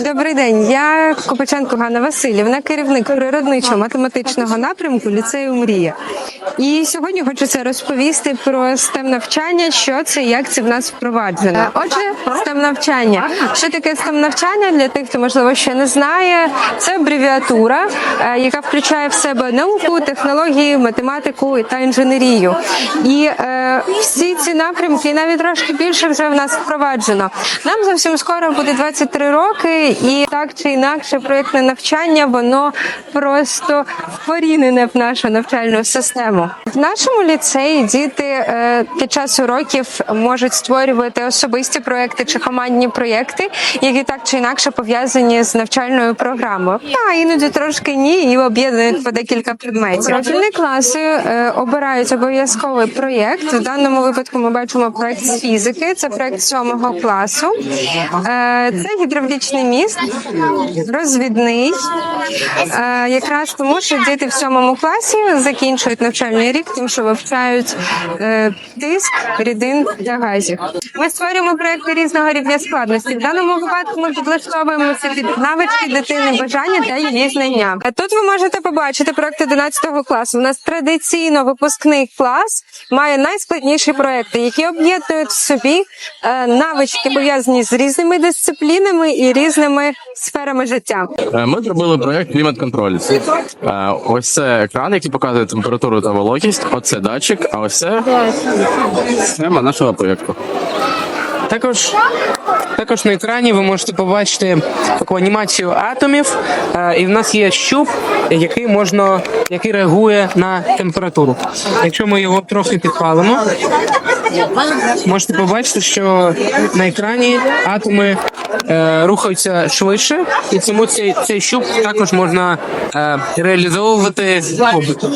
Добрий день. Я Копаченко Ганна Васильівна, керівник природничо-математичного напрямку ліцею Мрія. І сьогодні хочеться розповісти про STEM навчання, що це, як це в нас впроваджено. Отже, STEM навчання. Що таке STEM навчання для тих, хто можливо ще не знає? Це абревіатура, е, яка включає в себе науку, технології, математику та інженерію. І е, всі ці напрямки, і навіть трошки більше вже в нас впроваджено. Нам зовсім скоро буде 23 роки, і так чи інакше, проєктне навчання воно просто вкорінене в нашу навчальну систему. В нашому ліцеї діти е, під час уроків можуть створювати особисті проекти чи командні проєкти, які так чи інакше пов'язані з навчальною програмою. А іноді трошки ні, і об'єднують по декілька предметів. Профільні класи е, обирають обов'язковий проєкт. В даному випадку ми бачимо проєкт з фізики. Це проєкт сьомого класу. Е, Це гідравлічний міст, розвідний. Е, Якраз тому, що діти в сьомому класі закінчують навчальний рік, тим, що вивчають е, тиск, рідин та газів. Ми створюємо проекти різного рівня складності. В даному випадку ми підлаштовуємося під навички дитини, бажання та її знання. А Тут ви можете побачити проекти 11 класу. У нас традиційно випускний клас має найскладніші проекти, які об'єднують в собі е, навички пов'язані з різними дисциплінами і різними сферами життя. Е, Ми зробили проект клімат контроль. Е, Ось це екран, який показує температуру та вологість. Оце датчик, а ось це схема нашого проєкту. Також, також на екрані ви можете побачити таку анімацію атомів, е, і в нас є щуп, який можна, який реагує на температуру. Якщо ми його трохи підпалимо, можете побачити, що на екрані атоми е, рухаються швидше, і тому цей, цей щуп також можна е, реалізовувати побутом.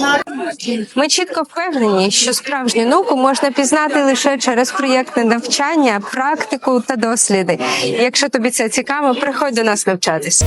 Ми чітко впевнені, що справжню науку можна пізнати лише через проєктне навчання, практику та досліди. Якщо тобі це цікаво, приходь до нас навчатись.